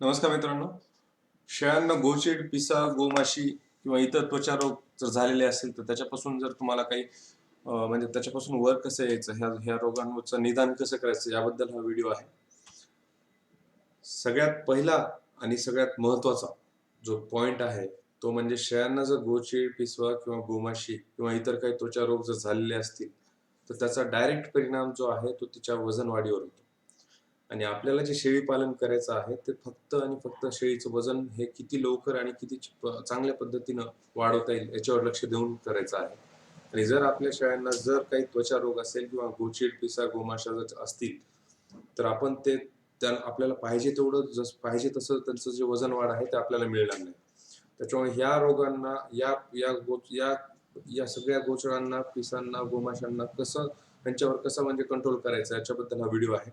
नमस्कार मित्रांनो. शेळ्यांना गोचीड पिसा गोमाशी किंवा इतर त्वचा रोग जर झालेले असेल तर त्याच्यापासून जर तुम्हाला काही म्हणजे त्याच्यापासून वर कसं यायचं ह्या ह्या रोगांवरचं निदान कसं करायचं याबद्दल हा व्हिडिओ आहे. सगळ्यात पहिला आणि सगळ्यात महत्त्वाचा जो पॉइंट आहे तो म्हणजे शेळ्यांना जर गोचीड पिसवा किंवा गोमाशी किंवा इतर काही त्वचा रोग जर झालेले असतील तर त्याचा डायरेक्ट परिणाम जो आहे तो तिच्या वजन वाढीवर होतो. आणि आपल्याला जे शेळी पालन करायचं आहे ते फक्त आणि फक्त शेळीचं वजन हे किती लवकर आणि किती चांगल्या पद्धतीनं वाढवता येईल याच्यावर लक्ष देऊन करायचं आहे. आणि जर आपल्या शेळ्यांना जर काही त्वचा रोग असेल किंवा गोचीड पिसा गोमाशा जर असतील तर आपण ते आपल्याला पाहिजे तेवढं जस पाहिजे तसं त्यांचं जे वजन वाढ आहे ते आपल्याला मिळणार नाही. त्याच्यामुळे ह्या रोगांना या या गो या या सगळ्या गोचरांना पिसांना गोमाशांना कसं त्यांच्यावर कसं म्हणजे कंट्रोल करायचं याच्याबद्दल हा व्हिडिओ आहे.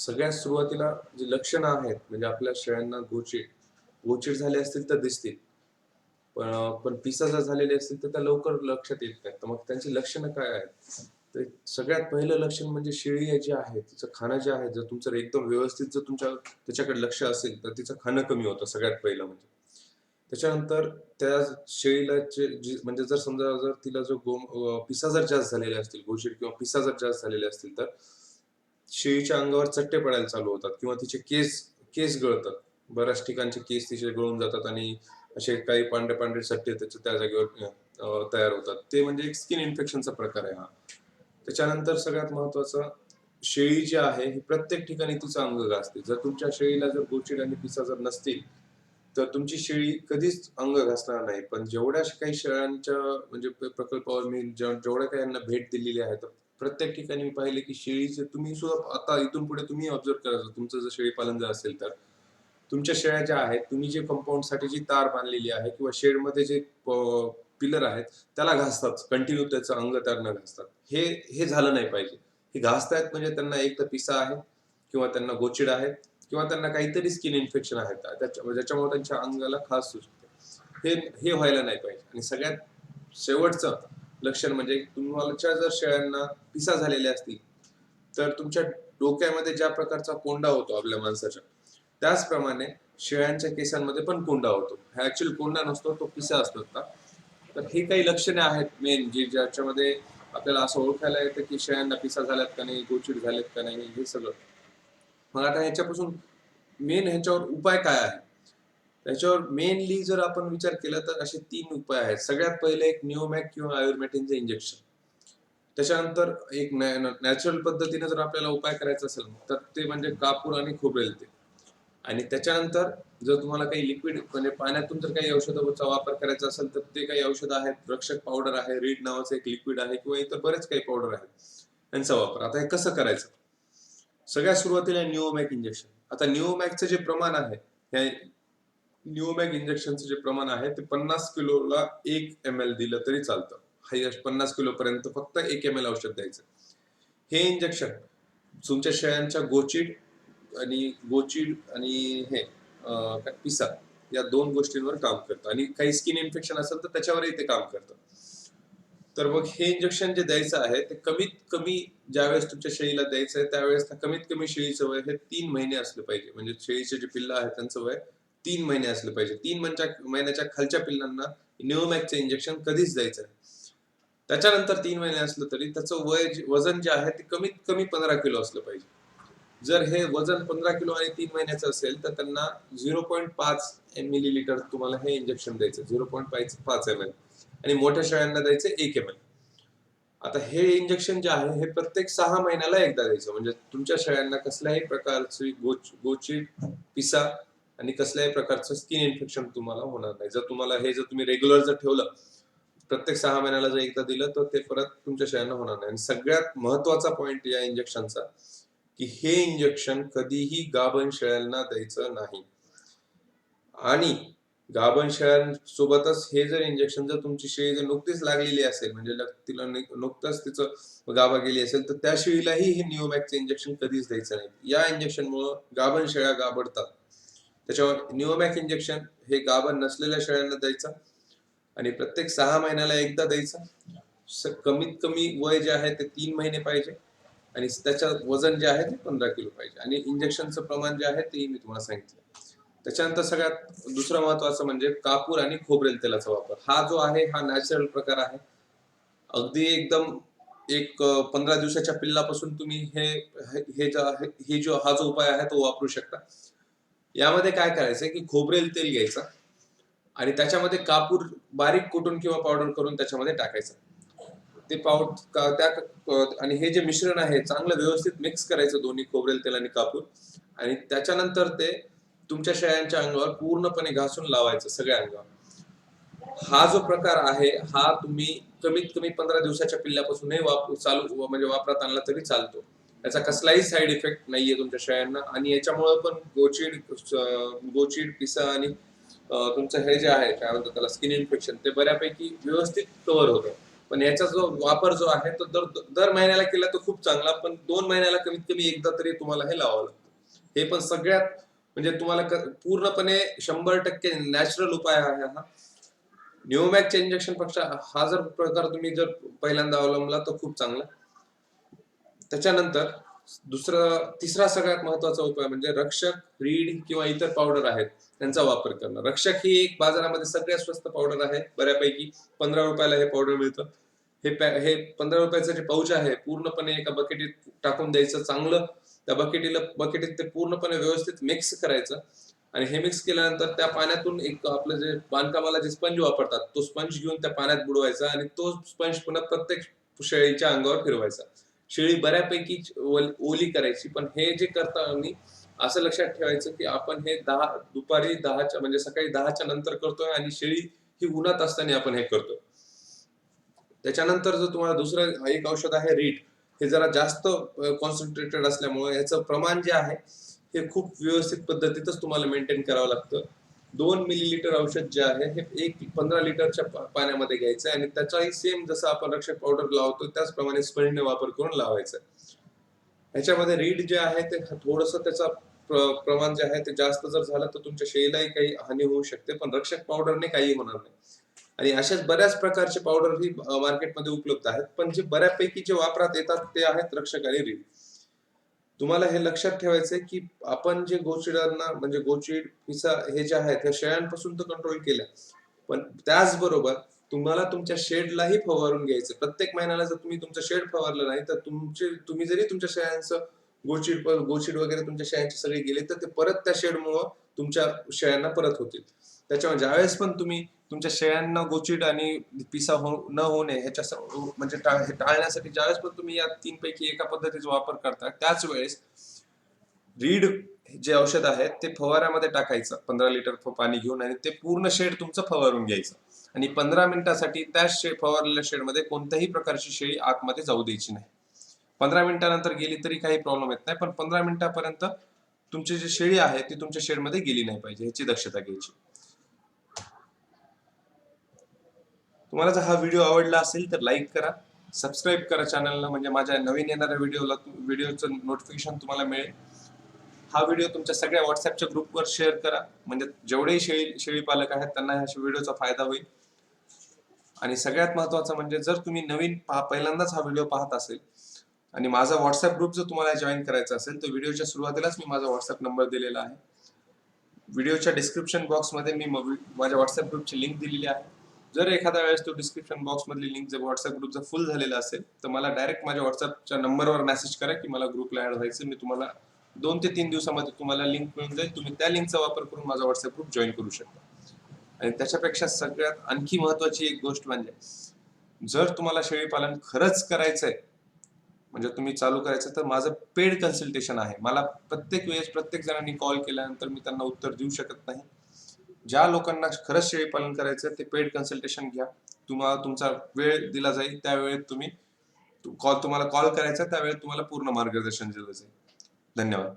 सगळ्यात सुरुवातीला जी लक्षणं आहेत म्हणजे आपल्या शेळ्यांना गोचिड गोचिड झाले असतील तर दिसतील. पण पण पिसा जर झालेले असतील तर त्या लवकर लक्षात येत नाहीत. तर मग त्यांची लक्षणं काय आहेत? तर सगळ्यात पहिलं लक्षण म्हणजे शेळी जी आहे तिचं खाणं जे आहे जर तुमचं एकदम व्यवस्थित जर तुमच्या त्याच्याकडे लक्ष असेल तर तिचं खाणं कमी होतं सगळ्यात पहिलं म्हणजे. त्याच्यानंतर त्या शेळीला जे म्हणजे जर समजा जर तिला जो गोम पिसा जर जास्त झालेले असतील गोचीड किंवा पिसा जर जास्त झालेले असतील तर शेळीच्या अंगावर चट्टे पडायला चालू होतात किंवा तिचे केस केस गळतात. बऱ्याच ठिकाणचे केस तिचे गळून जातात आणि असे काही पांढरे पांढरे चट्टे त्याचे त्या जागेवर तयार होतात. ते म्हणजे एक स्किन इन्फेक्शनचा प्रकार आहे हा. त्याच्यानंतर सगळ्यात महत्वाचं शेळी जी आहे ही प्रत्येक ठिकाणी तिचं अंग घासते जर तुमच्या शेळीला जर गोचिड आणि पिसा जर नसतील तर तुमची शेळी कधीच अंग घासणार नाही. पण जेवढ्या काही शेळ्यांच्या म्हणजे प्रकल्पावर मी जेवढ्या काही यांना भेट दिलेली आहे तर प्रत्येक ठिकाणी मी पाहिले की शेळीचे तुम्ही सुद्धा आता इथून पुढे तुम्ही ऑब्झर्व करायचं तुमचं जर शेळी पालन जर असेल तर. तुमच्या शेळ्या ज्या आहेत तुम्ही जे कंपाऊंडसाठी जी तार बांधलेली आहे किंवा शेडमध्ये जे पिलर आहेत त्याला घासतात. कंटिन्यू त्याचं अंग त्यांना घासतात. हे हे झालं नाही पाहिजे. हे घासतायत म्हणजे त्यांना एक तर पिसा आहे किंवा त्यांना गोचिड आहे किंवा त्यांना काहीतरी स्किन इन्फेक्शन आहे. ज्याच्यामुळे त्यांच्या अंगाला खास हे हे व्हायला नाही पाहिजे. आणि सगळ्यात शेवटचं लक्षण म्हणजे तुम्हाला जर शेळ्यांना पिसा झालेल्या असतील तर तुमच्या डोक्यामध्ये ज्या प्रकारचा कोंडा होतो आपल्या माणसाच्या त्याचप्रमाणे शेळ्यांच्या केसांमध्ये पण कोंडा होतो. हा ऍक्च्युअल कोंडा नसतो तो पिसा असतो का तर हे काही लक्षणे आहेत मेन जी ज्याच्यामध्ये आपल्याला असं ओळखायला येतं की शेळ्यांना पिसा झाल्यात का नाही गोचिड झालेत का नाही हे सगळं. मग आता ह्याच्यापासून मेन ह्याच्यावर उपाय काय आहे? त्याच्यावर मेनली जर आपण विचार केला तर असे तीन उपाय आहेत. सगळ्यात पहिले एक न्यूमॅक किंवा आयुर्मेटिनचं इंजेक्शन त्याच्यानंतर एक नॅचरल पद्धतीने जर आपल्याला उपाय करायचा असेल तर ते म्हणजे कापूर आणि खोबरेल ते आणि त्याच्यानंतर जर तुम्हाला काही लिक्विड म्हणजे पाण्यातून जर काही औषधाचा वापर करायचा असेल तर ते काही औषध आहेत. रक्षक पावडर आहे रीड नावाचं एक लिक्विड आहे किंवा इतर बरेच काही पावडर आहेत. यांचा वापर. आता हे कसं करायचं? सगळ्यात सुरुवातीला निओमॅक इंजेक्शन आता न्यूओमॅकचं जे प्रमाण आहे न्यूमॅग इंजेक्शनचं जे प्रमाण आहे ते पन्नास किलोला एक एम एल दिलं तरी चालतं. हायस्ट पन्नास किलो पर्यंत फक्त एक एम एल औषध द्यायचं. हे इंजेक्शन तुमच्या शेळ्यांच्या गोचीड आणि गोचीड आणि हे पिसा या दोन गोष्टींवर काम करतं. आणि काही स्किन इन्फेक्शन असेल तर त्याच्यावरही ते काम करतं. तर मग हे इंजेक्शन जे द्यायचं आहे ते कमीत कमी ज्यावेळेस तुमच्या शेळीला द्यायचं आहे त्यावेळेस कमीत कमी शेळीचं वय हे तीन महिने असलं पाहिजे. म्हणजे शेळीचे जे पिल्लं आहेत त्यांचं वय तीन महिने असले पाहिजे. तीन महिन्याच्या खालच्या पिल्लांना निओमॅकचं इंजेक्शन कधीच द्यायचं नाही. त्याच्यानंतर तीन महिने असलं तरी त्याचं वय वजन जे आहे ते कमीत कमी पंधरा किलो असलं पाहिजे. जर हे वजन पंधरा किलो आणि तीन महिन्याचं असेल तर त्यांना झिरो पॉईंट पाच मिली लिटर तुम्हाला हे इंजेक्शन द्यायचं. झिरो पॉईंट पाच पाच एम एल आणि मोठ्या शाळांना द्यायचं एक एम एल आता हे इंजेक्शन जे आहे हे प्रत्येक सहा महिन्याला एकदा द्यायचं. म्हणजे तुमच्या शाळांना कसल्याही प्रकारची गोच गोची पिसा आणि कसल्याही प्रकारचं स्किन इन्फेक्शन तुम्हाला होणार नाही. जर तुम्हाला हे जर तुम्ही रेग्युलर जर ठेवलं प्रत्येक सहा महिन्याला जर एकदा दिलं तर ते परत तुमच्या शेळ्यांना होणार नाही. आणि सगळ्यात महत्त्वाचा पॉइंट या इंजेक्शनचा की हे इंजेक्शन कधीही गाभण शेळ्यांना द्यायचं नाही. आणि गाभण शेळ्यांसोबतच हे जर इंजेक्शन जर तुमची शेळी जर नुकतीच लागलेली असेल म्हणजे तिला नुकतंच तिचं गाभा गेली असेल तर त्या शेळीलाही हे न्यूमॅकचं इंजेक्शन कधीच द्यायचं नाही. या इंजेक्शनमुळं गाभण शेळ्या गाबडतात त्याच्यावर न्यूमॅक इंजेक्शन हे गाभा नसलेल्या शेळ्यांना द्यायचं आणि प्रत्येक सहा महिन्याला एकदा द्यायचं. कमीत कमी वय जे आहे ते तीन महिने पाहिजे आणि त्याचं वजन जे आहे ते पंधरा किलो पाहिजे. आणि इंजेक्शनचं प्रमाण जे आहे तेही मी तुम्हाला सांगितलं. त्याच्यानंतर सगळ्यात दुसरं महत्वाचं म्हणजे कापूर आणि खोबरेल तेलाचा वापर. हा जो आहे हा नॅचरल प्रकार आहे. अगदी एकदम एक पंधरा दिवसाच्या पिल्लापासून तुम्ही हे हे हे जो आहे हे जो हा जो उपाय आहे तो वापरू शकता. यामध्ये काय करायचं की खोबरेल तेल घ्यायचं आणि त्याच्यामध्ये कापूर बारीक कुटून किंवा पावडर करून त्याच्यामध्ये टाकायचं. ते पावड त्या आणि हे जे मिश्रण आहे चांगलं व्यवस्थित मिक्स करायचं दोन्ही खोबरेल तेल आणि कापूर. आणि त्याच्यानंतर ते तुमच्या शेळ्यांच्या अंगावर पूर्णपणे घासून लावायचं सगळ्या अंगावर. हा जो प्रकार आहे हा तुम्ही कमीत कमी पंधरा दिवसाच्या पिल्ल्यापासूनही वापर चालू म्हणजे वापरात आणला तरी चालतो. याचा कसलाही साईड इफेक्ट नाहीये तुमच्या शेळ्यांना. आणि याच्यामुळे पण गोचीड गोचिड गोचीड पिसा आणि तुमचं हे जे आहे काय म्हणतात त्याला स्किन इन्फेक्शन ते बऱ्यापैकी व्यवस्थित कव्हर होतं. पण याचा जो वापर जो आहे तो दर दर महिन्याला केला तर खूप चांगला पण दोन महिन्याला कमीत कमी एकदा तरी तुम्हाला हे लावावं लागतं. हे पण सगळ्यात म्हणजे तुम्हाला पूर्णपणे शंभर टक्के नॅचरल उपाय आहे हा. न्यूमॅकच्या इंजेक्शनपेक्षा हा जर प्रकार तुम्ही जर पहिल्यांदा अवलंबला तर खूप चांगला. त्याच्यानंतर दुसरं तिसरा सगळ्यात महत्त्वाचा उपाय म्हणजे रक्षक रीड किंवा इतर पावडर आहेत त्यांचा वापर करणं. रक्षक ही एक बाजारामध्ये सगळ्यात स्वस्त पावडर आहे बऱ्यापैकी पंधरा रुपयाला हे पावडर मिळतं. हे हे पंधरा रुपयाचं जे पाऊच आहे पूर्णपणे एका बकेटीत टाकून द्यायचं चांगलं. त्या बकेटीला बकेटीत ते पूर्णपणे व्यवस्थित मिक्स करायचं आणि हे मिक्स केल्यानंतर त्या पाण्यातून एक आपलं जे बांधकामाला जे स्पंज वापरतात तो स्पंज घेऊन त्या पाण्यात बुडवायचा आणि तो स्पंज पुन्हा प्रत्येक शेळीच्या अंगावर फिरवायचा. शेळी बऱ्यापैकी ओली करायची. पण हे जे करता मी असं लक्षात ठेवायचं की आपण हे दहा दुपारी दहाच्या म्हणजे सकाळी दहाच्या नंतर करतोय आणि शेळी ही उन्हात असताना आपण हे करतोय. त्याच्यानंतर जर तुम्हाला दुसरं एक औषध आहे रीट. हे जरा जास्त कॉन्सन्ट्रेटेड असल्यामुळे याचं प्रमाण जे आहे हे खूप व्यवस्थित पद्धतीतच तुम्हाला मेंटेन करावं लागतं. दोन मिलीलिटर औषध जे आहे हे एक पंधरा लिटरच्या पाण्यामध्ये घ्यायचं आणि त्याचाही सेम जसं आपण रक्षक पावडर लावतो त्याचप्रमाणे स्पंजने वापर करून लावायचा ह्याच्यामध्ये रीड जे आहे ते थोडस त्याचा प्रमाण जे आहे ते जास्त जर झालं तर तुमच्या शेळीलाही काही हानी होऊ शकते पण रक्षक पावडरने काही होणार नाही. आणि अशाच बऱ्याच प्रकारचे पावडर ही मार्केटमध्ये उपलब्ध आहेत पण जे बऱ्यापैकी जे वापरात येतात ते आहेत रक्षक आणि रीड. तुम्हाला हे लक्षात ठेवायचंय की आपण जे गोचिडांना म्हणजे गोचिड पिसा हे जे आहेत ह्या शेळ्यांपासून तर कंट्रोल केलं पण त्याचबरोबर तुम्हाला तुमच्या शेडलाही फवारून घ्यायचं प्रत्येक महिन्याला जर तुम्ही तुमचं शेड फवारलं नाही तर तुमचे तुम्ही जरी तुमच्या शेळ्यांचं गोचिड गोचिड वगैरे तुमच्या शेळ्यांची सगळी गेले तर ते परत त्या शेडमुळं तुमच्या शेळ्यांना परत होतील. त्याच्यामुळे ज्यावेळेस पण तुम्ही तुमच्या शेळ्यांना गोचिड आणि पिसा हो न होणे ह्याच्या म्हणजे हे टाळण्यासाठी ज्यावेळेस पण तुम्ही या तीन पैकी एका पद्धतीचा वापर करता त्याच वेळेस रीड जे औषध आहे ते फवाऱ्यामध्ये टाकायचं. पंधरा लिटर पाणी घेऊन आणि ते पूर्ण शेड तुमचं फवारून घ्यायचं. आणि पंधरा मिनिटासाठी त्या शेड फवारलेल्या शेडमध्ये कोणत्याही प्रकारची शेळी आतमध्ये जाऊ द्यायची नाही. पंधरा मिनिटानंतर गेली तरी काही प्रॉब्लेम येत नाही पण पंधरा मिनिटापर्यंत तुमची जी शेळी आहे ती तुमच्या शेडमध्ये गेली नाही पाहिजे ह्याची दक्षता घ्यायची. तुम्हाला जर हा व्हिडिओ आवडला असेल तर लाईक करा सबस्क्राईब करा चॅनलला म्हणजे माझ्या नवीन येणाऱ्या व्हिडिओला व्हिडिओचं नोटिफिकेशन तुम्हाला मिळेल. हा व्हिडिओ तुमच्या सगळ्या व्हॉट्सअपच्या ग्रुपवर शेअर करा. म्हणजे जेवढेही शेळी शेळी पालक आहेत त्यांना ह्या व्हिडिओचा फायदा होईल. आणि सगळ्यात महत्वाचं म्हणजे जर तुम्ही नवीन पहा पहिल्यांदाच हा व्हिडिओ पाहत असेल आणि माझा व्हॉट्सअप ग्रुप जर तुम्हाला जॉईन करायचा असेल तर व्हिडिओच्या सुरुवातीलाच मी माझा व्हॉट्सअप नंबर दिलेला आहे. व्हिडिओच्या डिस्क्रिप्शन बॉक्समध्ये मी माझ्या व्हॉट्सअप ग्रुपची लिंक दिलेली आहे. जर एखाद्या वेळेस तो डिस्क्रिप्शन बॉक्स मधली लिंक जर व्हॉट्सअप ग्रुप जर फुल झालेला असेल तर मला डायरेक्ट माझ्या व्हॉट्सअपच्या नंबरवर मेसेज करा की मला ग्रुपला ऍड व्हायचं. मी तुम्हाला दोन ते तीन दिवसामध्ये तुम्हाला लिंक मिळून जाईल. तुम्ही त्या लिंकचा वापर करून माझा व्हॉट्सअप ग्रुप जॉईन करू शकता. आणि त्याच्यापेक्षा सगळ्यात आणखी महत्वाची एक गोष्ट म्हणजे जर तुम्हाला शेळी पालन खरंच आहे म्हणजे तुम्ही चालू करायचं तर माझं पेड कन्सल्टेशन आहे. मला प्रत्येक वेळेस प्रत्येक जणांनी कॉल केल्यानंतर मी त्यांना उत्तर देऊ शकत नाही. ज्या लोकांना खरंच शेळी पालन करायचं ते पेड कन्सल्टेशन घ्या. तुम्हाला तुमचा वेळ दिला जाईल त्यावेळेत तुम्ही कॉल तुम्हाला कॉल करायचा त्यावेळेत तुम्हाला पूर्ण मार्गदर्शन दिलं जाईल. धन्यवाद.